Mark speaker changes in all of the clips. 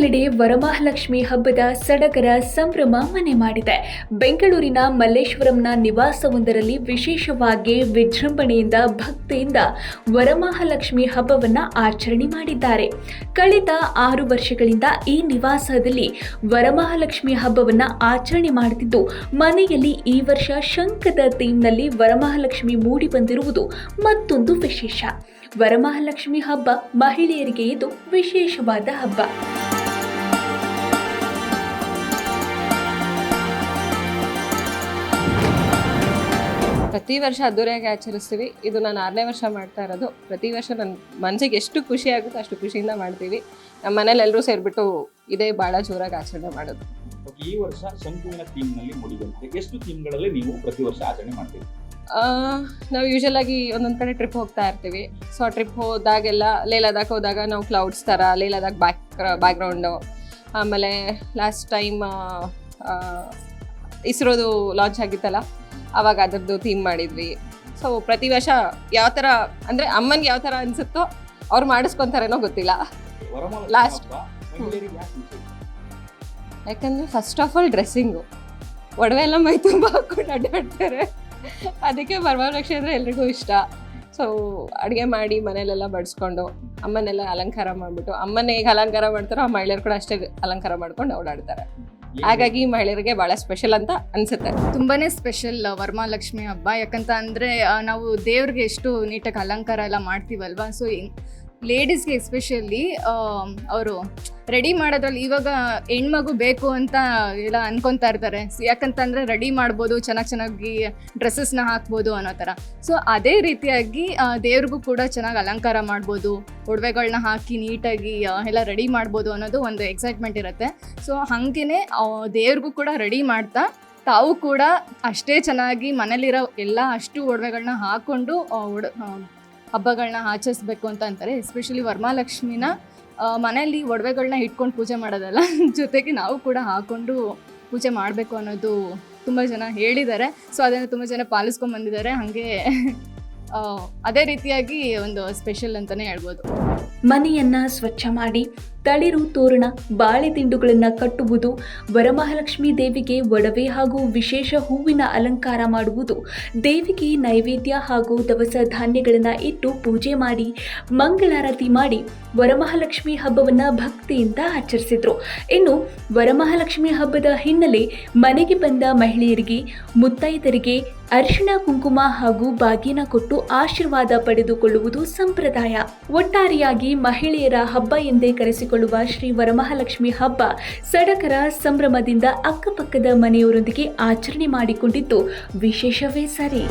Speaker 1: ನಾಡಿನೆಲ್ಲೆಡೆ ವರಮಹಾಲಕ್ಷ್ಮಿ ಹಬ್ಬದ ಸಡಗರ ಸಂಭ್ರಮ ಮನೆ ಮಾಡಿದೆ. ಬೆಂಗಳೂರಿನ ಮಲ್ಲೇಶ್ವರಂನ ನಿವಾಸವೊಂದರಲ್ಲಿ ವಿಶೇಷವಾಗಿ ವಿಜೃಂಭಣೆಯಿಂದ ಭಕ್ತಿಯಿಂದ ವರಮಹಾಲಕ್ಷ್ಮಿ ಹಬ್ಬವನ್ನ ಆಚರಣೆ ಮಾಡಿದ್ದಾರೆ. ಕಳೆದ ಆರು ವರ್ಷಗಳಿಂದ ಈ ನಿವಾಸದಲ್ಲಿ ವರಮಹಾಲಕ್ಷ್ಮಿ ಹಬ್ಬವನ್ನ ಆಚರಣೆ ಮಾಡುತ್ತಿದ್ದು, ಮನೆಯಲ್ಲಿ ಈ ವರ್ಷ ಶಂಕದ ಥೀಮ್ನಲ್ಲಿ ವರಮಹಾಲಕ್ಷ್ಮಿ ಮೂಡಿ ಬಂದಿರುವುದು ಮತ್ತೊಂದು ವಿಶೇಷ. ವರಮಹಾಲಕ್ಷ್ಮಿ ಹಬ್ಬ ಮಹಿಳೆಯರಿಗೆ ಇದು ವಿಶೇಷವಾದ ಹಬ್ಬ.
Speaker 2: ಪ್ರತಿ ವರ್ಷ ಅದ್ದೂರಿಯಾಗಿ ಆಚರಿಸ್ತೀವಿ. ಇದು ನಾನು ಆರನೇ ವರ್ಷ ಮಾಡ್ತಾ ಇರೋದು. ಪ್ರತಿ ವರ್ಷ ನನ್ನ ಮನಸ್ಸಿಗೆ ಎಷ್ಟು ಖುಷಿ ಆಗುತ್ತೋ ಅಷ್ಟು ಖುಷಿಯಿಂದ ಮಾಡ್ತೀವಿ. ನಮ್ಮ ಮನೇಲಿ ಎಲ್ಲರೂ ಸೇರಿಬಿಟ್ಟು ಇದೇ ಭಾಳ ಜೋರಾಗಿ ಆಚರಣೆ ಮಾಡೋದು.
Speaker 3: ಈ ವರ್ಷ ಶಂಕುವಿನ ಥೀಮ್ನಲ್ಲಿ ಮೂಡಿಬಂದಿದೆ ಎಷ್ಟು ಥೀಮ್ಗಳಲ್ಲಿ ನೀವು ಪ್ರತಿ ವರ್ಷ ಆಚರಣೆ ಮಾಡ್ತೀವಿ
Speaker 2: ನಾವು ಯೂಶಲ್ ಆಗಿ ಒಂದೊಂದು ಕಡೆ ಟ್ರಿಪ್ ಹೋಗ್ತಾ ಇರ್ತೀವಿ. ಸೊ ಆ ಟ್ರಿಪ್ ಹೋದಾಗೆಲ್ಲ ಲೇ ಲದಾಖ್ ಹೋದಾಗ ನಾವು ಕ್ಲೌಡ್ಸ್ ಥರ ಲೇ ಲದಾಖ್ ಬ್ಯಾಕ್ ಬ್ಯಾಕ್ಗ್ರೌಂಡು ಆಮೇಲೆ ಲಾಸ್ಟ್ ಟೈಮ್ ಇಸ್ರೋದು ಲಾಂಚ್ ಆಗಿತ್ತಲ್ಲ ಅವಾಗ ಅದರದ್ದು ಥೀಮ್ ಮಾಡಿದ್ವಿ. ಸೊ ಪ್ರತಿ ವರ್ಷ ಯಾವ ಥರ ಅಂದರೆ ಅಮ್ಮನಿಗೆ ಯಾವ ಥರ ಅನಿಸುತ್ತೋ ಅವ್ರು ಮಾಡಿಸ್ಕೊತಾರೇನೋ ಗೊತ್ತಿಲ್ಲ.
Speaker 3: ಲಾಸ್ಟ್?
Speaker 2: ಯಾಕಂದರೆ ಫಸ್ಟ್ ಆಫ್ ಆಲ್ ಡ್ರೆಸ್ಸಿಂಗು ಒಡವೆ ಎಲ್ಲ ಮೈ ತುಂಬ ಹಾಕೊಂಡು ಅಡ್ಡಾಡ್ತಾರೆ. ಅದಕ್ಕೆ ವರಮಹಾಲಕ್ಷ್ಮಿ ಅಂದರೆ ಎಲ್ರಿಗೂ ಇಷ್ಟ. ಸೊ ಅಡುಗೆ ಮಾಡಿ ಮನೇಲೆಲ್ಲ ಬಡಿಸ್ಕೊಂಡು ಅಮ್ಮನೆಲ್ಲ ಅಲಂಕಾರ ಮಾಡಿಬಿಟ್ಟು ಅಮ್ಮನ ಹೇಗೆ ಅಲಂಕಾರ ಮಾಡ್ತಾರೋ ಆ ಮಹಿಳೆಯರು ಕೂಡ ಅಷ್ಟೇ ಅಲಂಕಾರ ಮಾಡ್ಕೊಂಡು ಓಡಾಡ್ತಾರೆ. ಹಾಗಾಗಿ ಮಹಿಳೆಯರಿಗೆ ಬಹಳ ಸ್ಪೆಷಲ್ ಅಂತ ಅನ್ಸುತ್ತೆ.
Speaker 4: ತುಂಬಾನೇ ಸ್ಪೆಷಲ್ ವರಮಹಾಲಕ್ಷ್ಮಿ ಹಬ್ಬ. ಯಾಕಂತ ಅಂದ್ರೆ ನಾವು ದೇವ್ರಿಗೆ ಎಷ್ಟು ನೀಟಾಗಿ ಅಲಂಕಾರ ಎಲ್ಲ ಮಾಡ್ತೀವಲ್ವಾ? ಸೊ ಲೇಡೀಸ್ಗೆ ಎಸ್ಪೆಷಲಿ ಅವರು ರೆಡಿ ಮಾಡೋದ್ರಲ್ಲಿ ಇವಾಗ ಹೆಣ್ಮಗು ಬೇಕು ಅಂತ ಎಲ್ಲ ಅನ್ಕೊತಾ ಇರ್ತಾರೆ. ಯಾಕಂತಂದ್ರೆ ರೆಡಿ ಮಾಡ್ಬೋದು, ಚೆನ್ನಾಗಿ ಚೆನ್ನಾಗಿ ಡ್ರೆಸ್ಸಸ್ನ ಹಾಕ್ಬೋದು ಅನ್ನೋ ಥರ. ಸೊ ಅದೇ ರೀತಿಯಾಗಿ ದೇವ್ರಿಗೂ ಕೂಡ ಚೆನ್ನಾಗಿ ಅಲಂಕಾರ ಮಾಡ್ಬೋದು ಒಡವೆಗಳನ್ನ ಹಾಕಿ ನೀಟಾಗಿ ಎಲ್ಲ ರೆಡಿ ಮಾಡ್ಬೋದು ಅನ್ನೋದು ಒಂದು ಎಕ್ಸೈಟ್ಮೆಂಟ್ ಇರುತ್ತೆ. ಸೊ ಹಾಗೇ ದೇವ್ರಿಗೂ ಕೂಡ ರೆಡಿ ಮಾಡ್ತಾ, ತಾವು ಕೂಡ ಅಷ್ಟೇ ಚೆನ್ನಾಗಿ ಮನೇಲಿರೋ ಎಲ್ಲ ಅಷ್ಟು ಒಡವೆಗಳನ್ನ ಹಾಕ್ಕೊಂಡು ಹಬ್ಬಗಳನ್ನ ಆಚರಿಸ್ಬೇಕು ಅಂತ ಅಂತಾರೆ ಎಸ್ಪೆಷಲಿ ವರಮಹಾಲಕ್ಷ್ಮಿನ ಮನೆಯಲ್ಲಿ ಒಡವೆಗಳನ್ನ ಇಟ್ಕೊಂಡು ಪೂಜೆ ಮಾಡೋದಲ್ಲ, ಜೊತೆಗೆ ನಾವು ಕೂಡ ಹಾಕೊಂಡು ಪೂಜೆ ಮಾಡಬೇಕು ಅನ್ನೋದು ತುಂಬ ಜನ ಹೇಳಿದ್ದಾರೆ. ಸೊ ಅದನ್ನು ತುಂಬ ಜನ ಪಾಲಿಸ್ಕೊಂಡು ಬಂದಿದ್ದಾರೆ. ಹಾಗೆ ಅದೇ ರೀತಿಯಾಗಿ ಒಂದು ಸ್ಪೆಷಲ್ ಅಂತಲೇ ಹೇಳ್ಬೋದು.
Speaker 1: ಮನೆಯನ್ನು ಸ್ವಚ್ಛ ಮಾಡಿ ತಳಿರು ತೋರಣ, ಬಾಳೆ ದಿಂಡುಗಳನ್ನು ಕಟ್ಟುವುದು, ವರಮಹಾಲಕ್ಷ್ಮಿ ದೇವಿಗೆ ಒಡವೆ ಹಾಗೂ ವಿಶೇಷ ಹೂವಿನ ಅಲಂಕಾರ ಮಾಡುವುದು, ದೇವಿಗೆ ನೈವೇದ್ಯ ಹಾಗೂ ದವಸ ಧಾನ್ಯಗಳನ್ನು ಇಟ್ಟು ಪೂಜೆ ಮಾಡಿ, ಮಂಗಳಾರತಿ ಮಾಡಿ ವರಮಹಾಲಕ್ಷ್ಮಿ ಹಬ್ಬವನ್ನು ಭಕ್ತಿಯಿಂದ ಆಚರಿಸಿದರು. ಇನ್ನು ವರಮಹಾಲಕ್ಷ್ಮಿ ಹಬ್ಬದ ಹಿನ್ನೆಲೆ ಮನೆಗೆ ಬಂದ ಮಹಿಳೆಯರಿಗೆ, ಮುತ್ತೈದರಿಗೆ ಅರಿಶಿಣ, ಕುಂಕುಮ ಹಾಗೂ ಬಾಗಿನ ಕೊಟ್ಟು ಆಶೀರ್ವಾದ ಪಡೆದುಕೊಳ್ಳುವುದು ಸಂಪ್ರದಾಯ. ಒಟ್ಟಾರೆಯಾಗಿ ಮಹಿಳೆಯರ ಹಬ್ಬ ಎಂದೇ ಕರೆಸಿಕೊಳ್ಳುವ ಶ್ರೀ ವರಮಹಾಲಕ್ಷ್ಮಿ ಹಬ್ಬ ಸಡಕರ ಸಂಭ್ರಮದಿಂದ ಅಕ್ಕಪಕ್ಕದ ಮನೆಯವರೊಂದಿಗೆ ಆಚರಣೆ ಮಾಡಿಕೊಂಡಿದ್ದು ವಿಶೇಷವೇ ಸರಿ.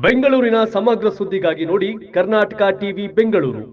Speaker 5: ಬೆಂಗಳೂರಿನ ಸಮಗ್ರ ಸುದ್ದಿಗಾಗಿ ನೋಡಿ ಕರ್ನಾಟಕ ಟಿವಿ ಬೆಂಗಳೂರು.